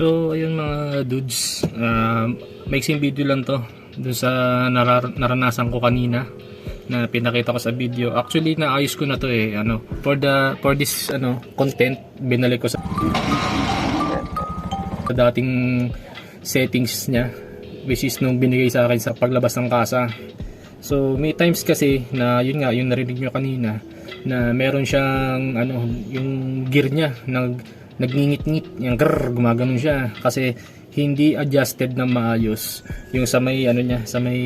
So, ayun mga dudes, uh, maiksing video lang to dun sa narar- naranasan ko kanina na pinakita ko sa video. Actually, naayos ko na to eh. Ano, for the for this ano content, binalik ko sa sa dating settings niya which is nung binigay sa akin sa paglabas ng kasa. So, may times kasi na yun nga, yung narinig nyo kanina na meron siyang ano, yung gear niya nag nagngingit-ngit, yung grrr, gumaganon siya kasi hindi adjusted na maayos yung sa may ano niya, sa may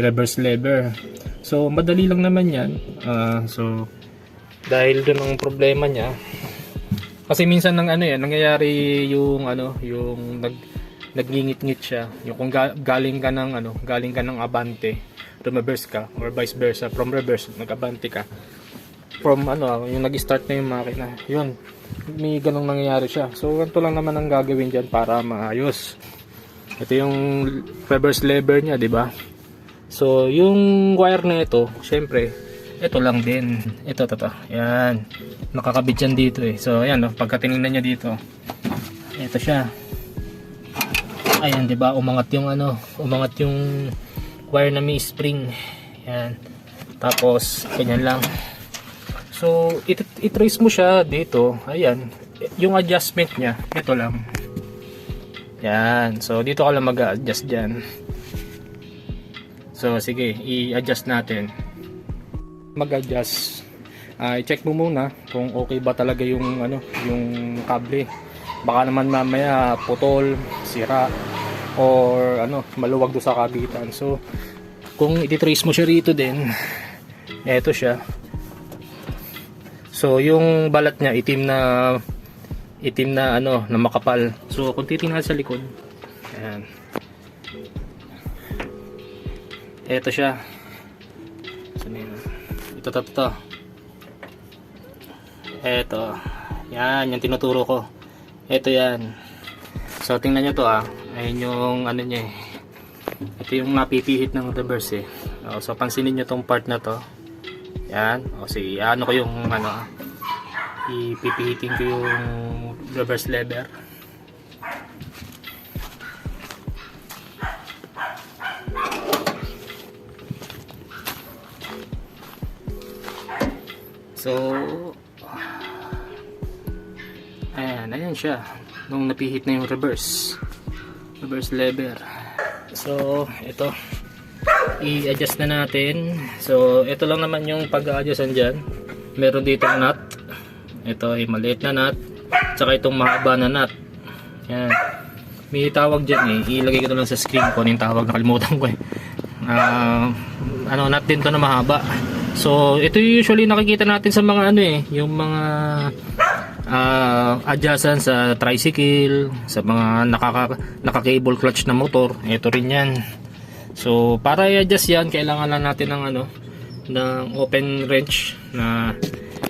reverse lever. So, madali lang naman 'yan. Ah, so dahil doon ang problema niya kasi minsan nang ano yan, nangyayari yung ano, yung nag nagngingit-ngit siya. Yung kung ga- galing ka ng ano, galing ka ng abante, reverse ka or vice versa, from reverse nag-abante ka. From ano, yung nag-start na yung makina. Yun. May ganong nangyayari siya. So, ganito lang naman ang gagawin diyan para maayos. Ito yung reverse lever niya, di ba? So, yung wire na ito, syempre, ito lang din. Ito, ito. Yan. Nakakabit yan dito eh. So, ayan, no, pagka nyo dito, ito siya. Ayan, di ba? Umangat yung ano, umangat yung wire na may spring. Yan. Tapos, ganyan lang. So, it, i-trace mo siya dito. Ayan. Yung adjustment niya, ito lang. Yan. So, dito ka lang mag-adjust dyan. So, sige. I-adjust natin. Mag-adjust. Ah, i-check mo muna kung okay ba talaga yung ano, yung kable. Baka naman mamaya putol, sira or ano, maluwag do sa kabitan. So, kung i-trace mo siya rito din, eto siya. So, yung balat niya itim na itim na ano, na makapal. So, kung titingnan sa likod, ayan. Eto siya. Ito, ito, ito. Eto. Yan, yung tinuturo ko. Eto yan. So, tingnan nyo to ah. Ayun yung ano niya eh. Ito yung mapipihit ng reverse eh. O, so, pansinin nyo tong part na to. Yan. O, sige. Ano ko yung ano. Ipipihitin ko yung reverse lever. So, ayan, ayan siya. Nung napihit na yung reverse. Reverse lever. So, ito. I-adjust na natin. So, ito lang naman yung pag-a-adjustan dyan. Meron dito nut. Ito ay maliit na nut. Tsaka itong mahaba na nut. Yan. May tawag dyan eh. Ilagay ko lang sa screen ko. Ano yung tawag? Nakalimutan ko eh. Ah, ano, nut din to na mahaba. So, ito usually nakikita natin sa mga ano eh, yung mga uh, adjustan sa tricycle, sa mga nakaka, naka-cable clutch na motor. Ito rin yan. So, para i-adjust yan, kailangan lang natin ng ano, ng open wrench na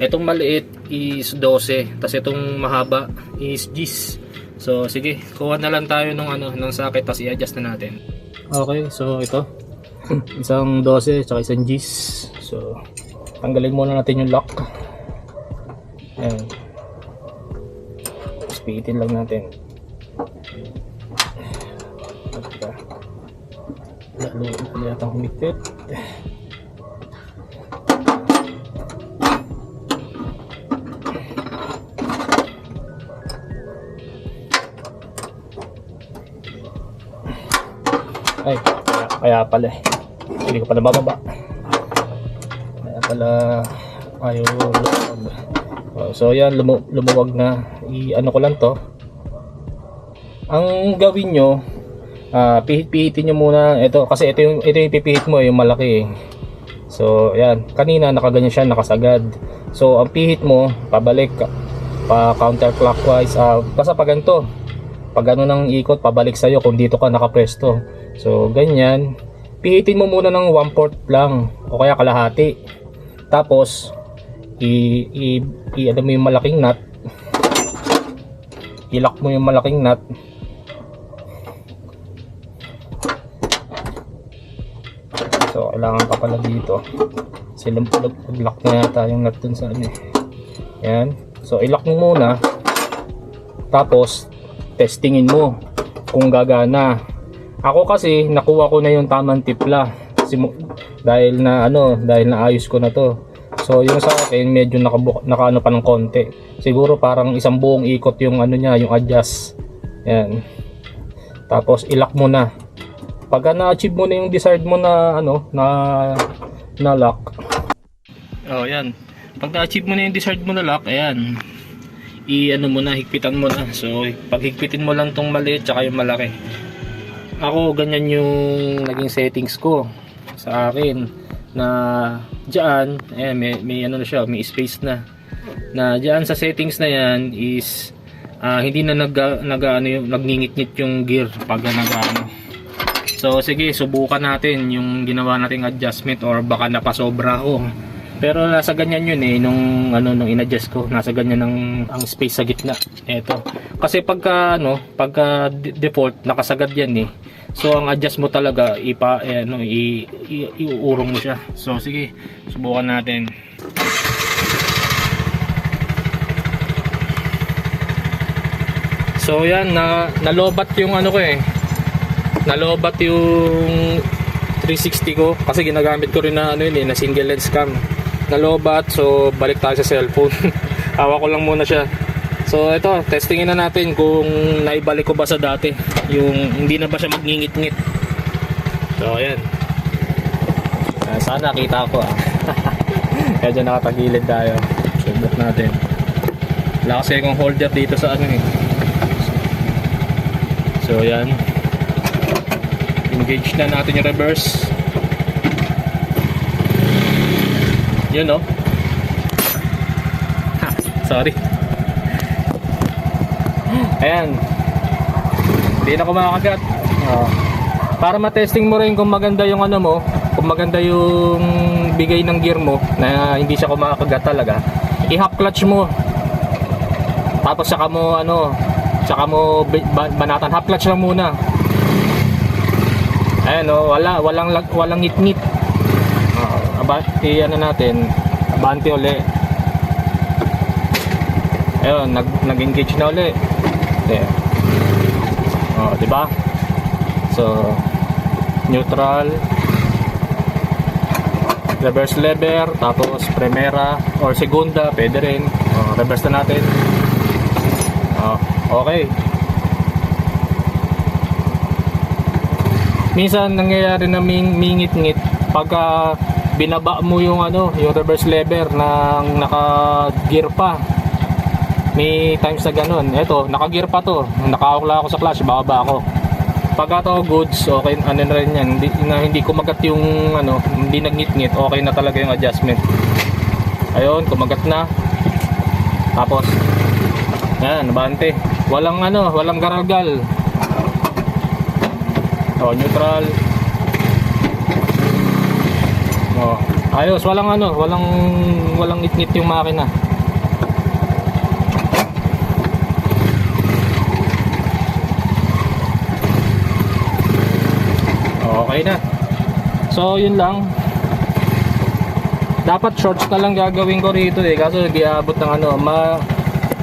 itong maliit is 12, tapos itong mahaba is G's. So, sige, kuha na lang tayo ng ano, ng socket tapos i-adjust na natin. Okay, so ito. isang 12 tsaka isang G's. So, tanggalin muna natin yung lock. Ayan. Tapos pihitin lang natin. Lalo lalo yata humigpit. Ay, kaya, pala eh. Hindi ko pala bababa. Kaya pala ayaw. Oh, so yan, lumu lumuwag na. I-ano ko lang to. Ang gawin nyo, ah pihit-pihitin nyo muna. Ito, kasi ito yung, ito yung pipihit mo, yung malaki eh. So, yan. Kanina nakaganyan siya, nakasagad. So, ang pihit mo, pabalik, pa counterclockwise. ah basta pa ganito. Pag ano nang ikot, pabalik sa'yo kung dito ka nakapresto. So, ganyan. Pihitin mo muna ng 1 fourth lang o kaya kalahati. Tapos, i, i, i ano mo yung malaking nut. I-lock mo yung malaking nut. So, kailangan ka pala dito. Silang pag-lock na yata yung nut dun sa ano eh. So, i-lock mo muna. Tapos, testingin mo kung gagana. Ako kasi, nakuha ko na yung tamang tipla. Simu dahil na ano, dahil naayos ko na to. So, yung sa akin, medyo nakabu nakaano pa ng konti. Siguro parang isang buong ikot yung ano niya, yung adjust. Yan. Tapos, i-lock mo na. Pagka na-achieve mo na yung desired mo na ano, na na lock. Oh, yan. Pag na-achieve mo na yung desired mo na lock, ayan. I-ano mo na, higpitan mo na. So, pag higpitin mo lang tong maliit tsaka yung malaki. Ako, ganyan yung naging settings ko sa akin na diyan, ayan, may, may ano na siya, may space na. Na diyan sa settings na yan is ah, hindi na nag, nag ano yung nagngingit-ngit yung gear pag nag ano. So sige, subukan natin yung ginawa nating adjustment or baka napasobra ako. Pero nasa ganyan yun eh nung ano nung inadjust ko, nasa ganyan ng ang space sa gitna. Eto. Kasi pagka ano, pagka de- default nakasagad yan eh. So ang adjust mo talaga ipa eh, ano i, i, iuurong mo siya. So sige, subukan natin. So yan na nalobat yung ano ko eh. Nalobat yung 360 ko kasi ginagamit ko rin na ano yun eh, na single lens cam. Nalobat so balik tayo sa cellphone. Hawak ko lang muna siya. So ito, testingin na natin kung naibalik ko ba sa dati. Yung hindi na ba siya magngingit-ngit. So ayan. Ah, sana kita ko ah. Medyo nakatagilid tayo. Subok natin. Wala kasi akong holder dito sa ano eh. So yan. Engage na natin yung reverse. Yun no. Ha, sorry. Ayan. Hindi na kumakagat. Oh. Para matesting mo rin kung maganda yung ano mo, kung maganda yung bigay ng gear mo na hindi siya kumakagat talaga, i-half clutch mo. Tapos saka mo ano, saka mo banatan half clutch lang muna. Ayan oh, wala walang walang ngit-ngit. Oh, aba, i natin, abante uli. Ayun, nag nag-engage na uli. There. Oh, di ba? So, neutral, reverse lever, tapos primera or segunda, pwede rin. Oh, reverse na natin. Oh, okay. Minsan nangyayari na ming mingit-ngit pagka binaba mo yung ano, yung reverse lever nang naka-gear pa. May times na ganun. Ito, naka-gear pa to. Nakahawak ako sa clutch, bababa ako. Pagka to goods, okay, ano na rin yan. Hindi, na, hindi kumagat yung, ano, hindi nagngit-ngit, okay na talaga yung adjustment. Ayun, kumagat na. Tapos, yan, nabante. Walang ano, walang garalgal. Oh, neutral. Oh, ayos, walang ano, walang walang ngit-ngit yung makina. Okay na. So, yun lang. Dapat shorts na lang gagawin ko rito eh. Kaso giabot ng ano, ma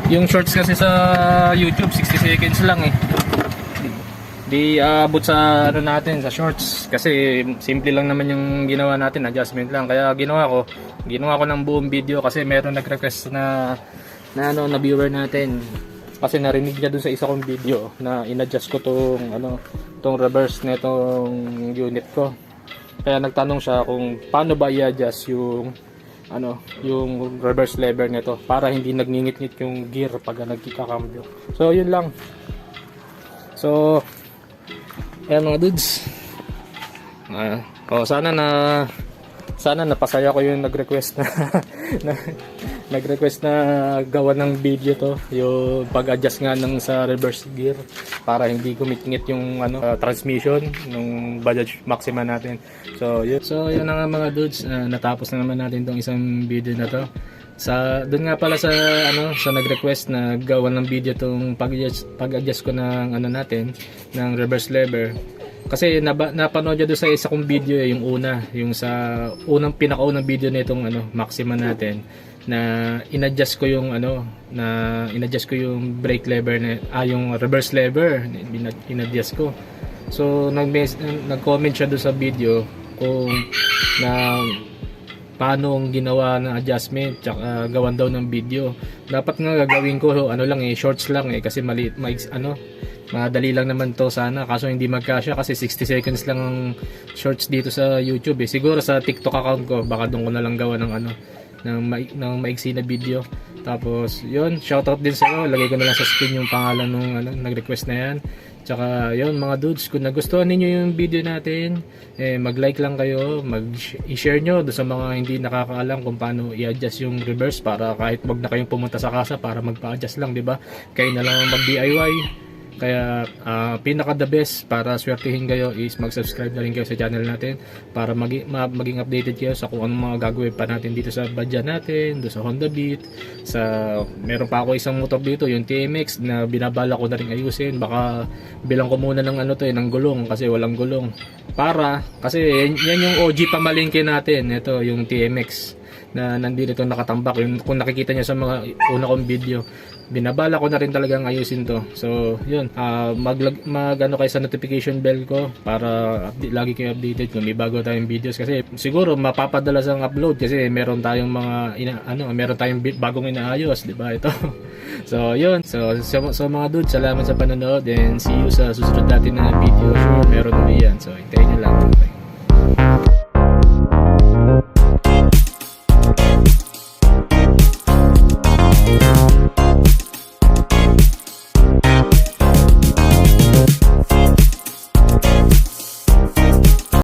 yung shorts kasi sa YouTube 60 seconds lang eh. Di aabot sa ano natin sa shorts kasi simple lang naman yung ginawa natin, adjustment lang. Kaya ginawa ko, ginawa ko ng buong video kasi meron nag-request na na ano na viewer natin kasi narinig niya dun sa isa kong video na inadjust ko tong ano tong reverse nitong unit ko. Kaya nagtanong siya kung paano ba i-adjust yung ano, yung reverse lever nito para hindi nagngingit-ngit yung gear pag nagkikakambyo. So, yun lang. So, ayan mga dudes. Ah, oh, sana na sana napasaya ko yung nag-request na, na nag-request na gawa ng video to. Yung pag-adjust nga ng sa reverse gear para hindi kumikingit yung ano uh, transmission ng Bajaj Maxima natin. So yun. So yun na nga mga dudes. Uh, natapos na naman natin tong isang video na to sa doon nga pala sa ano sa nag-request na gawa ng video tong pag-adjust, pag-adjust ko ng ano natin ng reverse lever. Kasi naba, napanood niya doon sa isa kong video eh, yung una, yung sa unang pinakaunang video nitong ano, Maxima natin na inadjust ko yung ano na inadjust ko yung brake lever na ah yung reverse lever Ina- inadjust ko. So nag nag-comment siya doon sa video kung na paano ang ginawa ng adjustment tsaka gawan daw ng video. Dapat nga gagawin ko ano lang eh shorts lang eh kasi maliit maiks ano madali lang naman to sana. Kaso hindi magkasya kasi 60 seconds lang ang shorts dito sa YouTube eh. Siguro sa TikTok account ko baka doon ko na lang gawa ng ano ng, mai- ng maiksi na video. Tapos yun shoutout din sa iyo lagay ko na lang sa screen yung pangalan ng ano, nag-request na yan Tsaka yun mga dudes, kung nagustuhan ninyo yung video natin, eh, mag-like lang kayo, mag-share nyo sa mga hindi nakakaalam kung paano i-adjust yung reverse para kahit wag na kayong pumunta sa kasa para magpa-adjust lang, di ba? Kayo na lang ang mag-DIY. Kaya ah, pinaka the best para swertihin kayo is mag-subscribe na rin kayo sa channel natin para magi- ma- maging updated kayo sa kung anong mga gagawin pa natin dito sa Badya natin, doon sa Honda Beat, sa meron pa ako isang motor dito, yung TMX na binabala ko na rin ayusin. Baka bilang ko muna ng ano to, eh, ng gulong kasi walang gulong. Para kasi yan, yan yung OG pamalingke natin, ito yung TMX na nandito nakatambak yung kung nakikita niyo sa mga una kong video binabala ko na rin talagang ayusin to. So yun. Ah mag, mag ano kayo sa notification bell ko para update, lagi kayo updated kung may bago tayong videos. Kasi siguro mapapadalas ang upload kasi meron tayong mga ina, ano meron tayong bagong inaayos di ba? Ito. So yun. So, so so mga dude salamat sa panonood and see you sa susunod natin na video. Sure meron ulit yan. So hintayin nyo lang